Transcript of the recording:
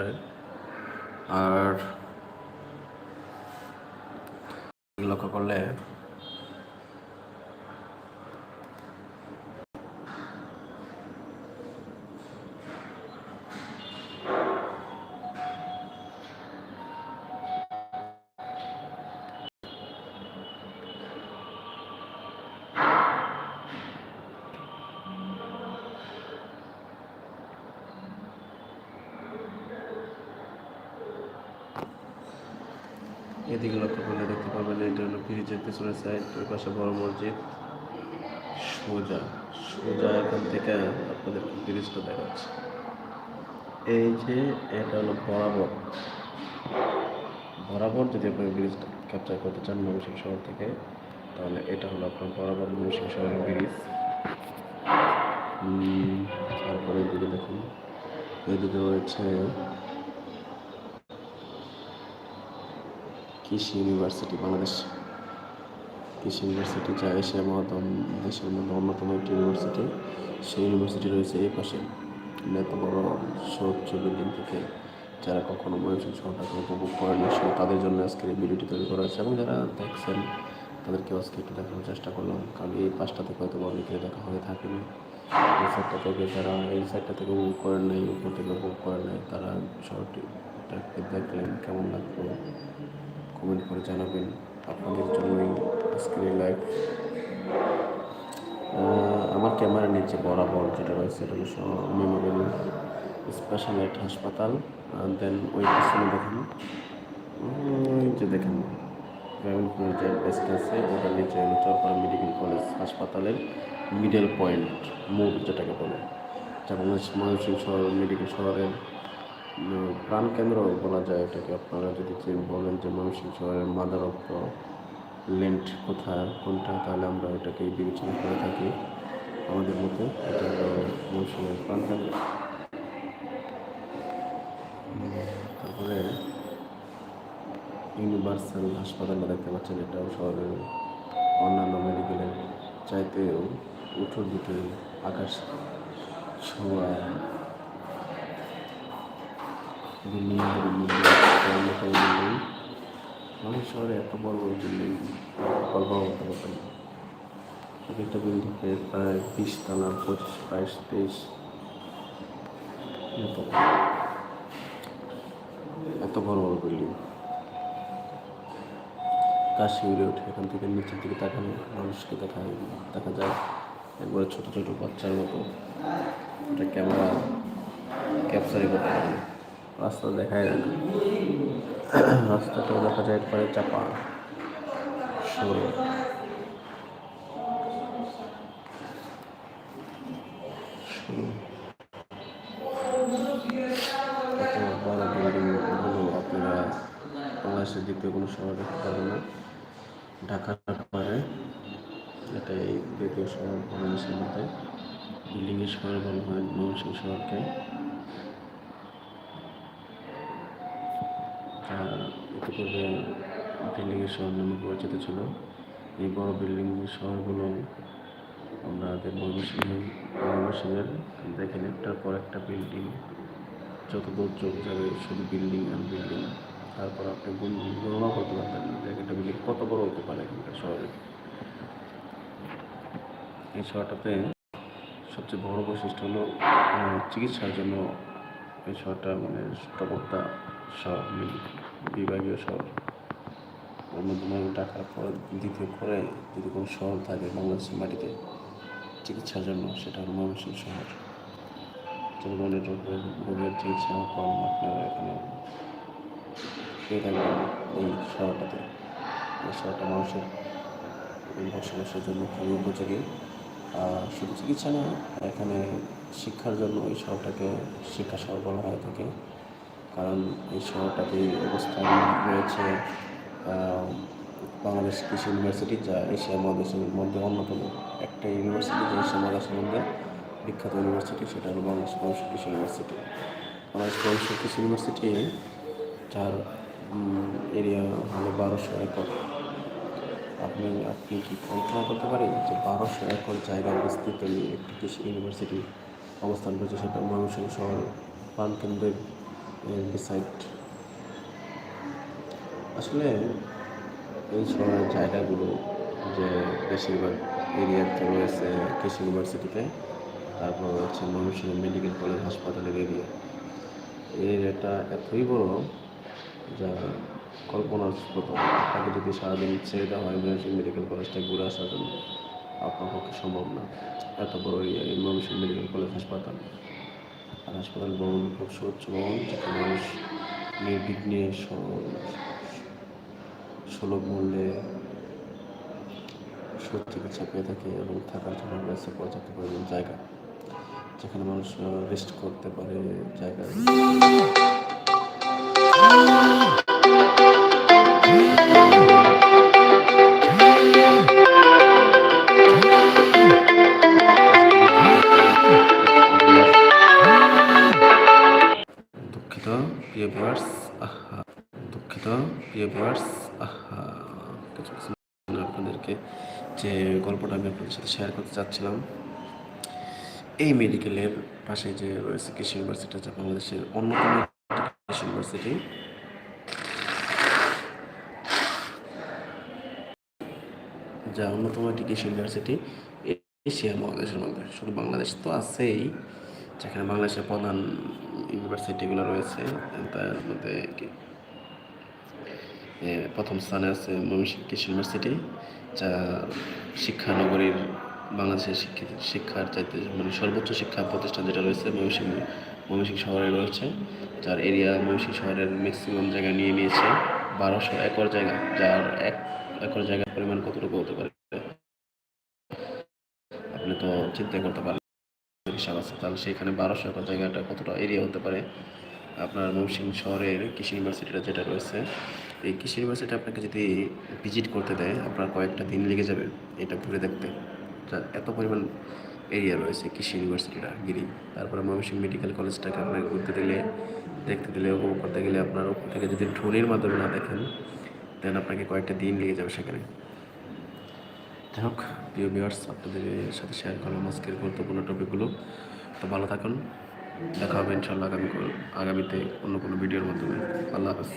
শহরের আর লক্ষ্য করলে এদিকে লক্ষ্য করলে দেখতে পাবেন এটা হলো ব্রিজের পেছনের সাইড ওই পাশে বড় মসজিদ। সোজা সোজা এখান থেকে আপনাদের ব্রিজটা দেখাচ্ছে। এই যে এটা হলো বরাবর। বরাবর যদি আপনি ব্রিজটা ক্যাপচার করতে চান ময়মনসিংহ শহর থেকে, তাহলে এটা হলো আপনার বরাবর ময়মনসিংহ শহরের ব্রিজ। তারপরে এদিকে দেখুন, এদিকে রয়েছে কৃষি ইউনিভার্সিটি, বাংলাদেশ কৃষি ইউনিভার্সিটি যা এশিয়া মহাতম দেশের মধ্যে অন্যতম একটি ইউনিভার্সিটি, সেই ইউনিভার্সিটি রয়েছে এই পাশে। এত বড় সৌচ্চ বিল্ডিং থেকে যারা কখনো ময়ূরসিং শহরটাকে উপভোগ করেন তাদের জন্য আজকের এই ভিডিওটি তৈরি করা হয়েছে এবং যারা দেখছেন, তাদেরকেও আজকে একটু দেখানোর চেষ্টা করলাম। কারণ এই পাশটা থেকে হয়তো অনেকে দেখা হয়ে থাকেনি। এই সাইডটা থেকে যারা এই সাইডটা থেকে উপভোগ করেন নাই, উপর থেকে উপভোগ করেন নাই, তারা শহরটি দেখলেন কেমন লাগল? কমেন্ট করে জানাবেন আপনাদের জন্যই আজকের এই লাইভ আমার ক্যামেরার নিচে বরাবর যেটা রয়েছে, এটা হলো মেমোরিয়াল স্পেশালাইট হাসপাতাল। দেন ওই পিছনে দেখেন ওই যে দেখেন গ্রামীণপুর যে বেসটা আছে ওটার নিচে চরপাড়া মেডিকেল কলেজ হাসপাতালের মিডল পয়েন্ট মুভ যেটাকে বলে, যা বাংলাদেশ ময়মনসিংহ শহর মেডিকেল শহরের প্রাণকেন্দ্র বলা যায় এটাকে। আপনারা যদি বলেন যে ময়মনসিংহ শহরের মাদার অফ লেন্ট কোথায় কোনটা তাহলে আমরা এটাকেই বিবেচনা করে থাকি আমাদের মতে। এটা হলো উম, তারপরে ইউনিভার্সাল হাসপাতালটা দেখতে পাচ্ছেন এটাও শহরের অন্যান্য মেডিকেলের চাইতেও উঠোর দিকে আকাশ ছোঁয়া। বিল্ডিং শহরে এত বড় বড় বিল্ডিং কল্পনা করতে পারতাম না এক একটা বিল্ডিংকে প্রায় বিশ তলা পঁচিশ বাইশ তেইশ এত বড় বড় বিল্ডিং কাশি উড়ে ওঠে এখান থেকে নিচের দিকে তাকানো মানুষকে দেখা দেখা যায় একবারে ছোট ছোট বাচ্চার মতো এটা ক্যামেরা ক্যাপচারই করতে পারে। রাস্তা দেখায় না। রাস্তাটাও দেখা যায় একবারে চাপা। সরু দ্বিতীয় কোনো শহর দেখতে পাবেন না। ঢাকার পরে এটাই দ্বিতীয় শহর বাংলাদেশের মধ্যে বিল্ডিংয়ের হয় ময়মনসিংহ শহরকে। ইতিপূর্বে বিল্ডিংয়ের শহর নামে পরিচিত ছিল। এই বড় বিল্ডিং শহরগুলো আমাদের ময়মনসিংহ ময়মনসিংহের দেখেন একটার পর একটা বিল্ডিং যত দূর চোখ যাবে শুধু বিল্ডিং আর বিল্ডিং তারপর আপনি গুণ- গণনা করতে পারবেন একটা বিল্ডিং কত বড় হতে পারে এখানকার শহরে। এই শহরটাতে সবচেয়ে বড় বৈশিষ্ট্য হলো চিকিৎসার জন্য এই শহরটা মানে টপকটা শহর মি- বিভাগীয় শহর। মানে ঢাকার পর দ্বিতীয় পরে যদি কোনো শহর থাকে বাংলাদেশের মাটিতে, চিকিৎসার জন্য সেটা হলো ময়মনসিংহ শহর। জনগণের রোগের রোগের চিকিৎসা কম। আপনারা এখানে পেয়ে থাকবেন এই শহরটাতে। এই শহরটা মানুষের বসবাসের জন্য খুবই উপযোগী। আর শুধু চিকিৎসা না এখানে শিক্ষার জন্য এই শহরটাকে শিক্ষা শহর বলা হয়ে থাকে। কারণ এই শহরটাতে অবস্থান রয়েছে বাংলাদেশ কৃষি ইউনিভার্সিটি, যা এশিয়া মহাদেশের মধ্যে অন্যতম একটা ইউনিভার্সিটি, যে এশিয়া মহাদেশের মধ্যে বিখ্যাত ইউনিভার্সিটি, সেটা হলো বাংলাদেশ মানুষ কৃষি ইউনিভার্সিটি। বাংলাদেশ মানুষ কৃষি ইউনিভার্সিটি, যার এরিয়া হলো বারোশো একর। আপনি আপনি কি কল্পনা করতে পারেন যে বারোশো একর জায়গা নিয়ে একটি কৃষি ইউনিভার্সিটি অবস্থান করছে সেটা ময়মনসিংহ শহর প্রাণকেন্দ্রের বিসাইড আসলে এই শহরের জায়গাগুলো যে বেশিরভাগ এরিয়াতে রয়েছে কৃষি ইউনিভার্সিটিতে, তারপর হচ্ছে ময়মনসিংহ মেডিকেল কলেজ হাসপাতালের এরিয়া। এই এরিয়াটা এতই বড় যা কল্পনার মতো আপনাকে যদি সারাদিন ছেড়ে দেওয়া হয় ময়মনসিংহ মেডিকেল কলেজটা ঘুরে আসার জন্য, আপনার পক্ষে সম্ভব না। এত বড় এরিয়া এই ময়মনসিংহ মেডিকেল কলেজ হাসপাতাল। আর হাসপাতাল ভবন খুব স্বচ্ছ ভবন যেখানে মানুষ নির্বিঘ্নে সুলভ মূল্যে সুচিকিৎসা পেয়ে থাকে এবং থাকার জন্য রয়েছে পর্যাপ্ত পরিমাণ জায়গা, যেখানে মানুষ রেস্ট করতে পারে জায়গা প্রিয় আহা, দুঃখিত। প্রিয় ভিউয়ার্স, আহা আপনাদেরকে যে গল্পটা আমি আপনাদের সাথে শেয়ার করতে চাচ্ছিলাম, এই মেডিকেলের পাশে যে রয়েছে কৃষি ইউনিভার্সিটি যা বাংলাদেশের অন্যতম কৃষি ইউনিভার্সিটি। যা অন্যতম একটি কৃষি ইউনিভার্সিটি এশিয়া মহাদেশের মধ্যে। শুধু বাংলাদেশ তো আছেই, যেখানে বাংলাদেশের প্রধান ইউনিভার্সিটিগুলো রয়েছে, তার মধ্যে প্রথম স্থানে আছে ময়মনসিংহ কৃষি ইউনিভার্সিটি, যা শিক্ষানগরীর বাংলাদেশের শিক্ষিত, শিক্ষার চাইতে মানে সর্বোচ্চ শিক্ষা প্রতিষ্ঠান যেটা রয়েছে ময়মনসিংহ ময়মনসিংহ শহরে রয়েছে, যার এরিয়া ময়মনসিংহ শহরের ম্যাক্সিমাম জায়গা নিয়ে নিয়েছে বারোশো একর জায়গা, যার এক একর জায়গার পরিমাণ কতটুকু হতে পারে? আপনি তো চিন্তা করতে পারেন হিসাব আছে। তাহলে সেখানে বারোশো একর জায়গাটা কতটা এরিয়া হতে পারে? আপনার ময়মনসিংহ শহরের কৃষি ইউনিভার্সিটিটা যেটা রয়েছে, এই কৃষি ইউনিভার্সিটি আপনাকে যদি ভিজিট করতে দেয়, আপনার কয়েকটা দিন লেগে যাবে এটা ঘুরে দেখতে। এত পরিমাণ এরিয়া রয়েছে কৃষি ইউনিভার্সিটিটা, গিরি। তারপরে ময়মনসিংহ মেডিকেল কলেজটাকে আপনাকে ঘুরতে দিলে, দেখতে দিলে, উপভোগ করতে গেলে আপনার উপর থেকে যদি ড্রোনের মাধ্যমে না দেখেন, দেন আপনাকে কয়েকটা দিন লেগে যাবে সেখানে। যাই হোক, প্রিয় ভিউয়ার্স আপনাদের সাথে শেয়ার করলাম আজকের গুরুত্বপূর্ণ টপিকগুলো। তো ভালো থাকুন, দেখা হবে ইনশাল্লাহ আগামী আগামীতে অন্য কোনো ভিডিওর মাধ্যমে। আল্লাহ হাফেজ।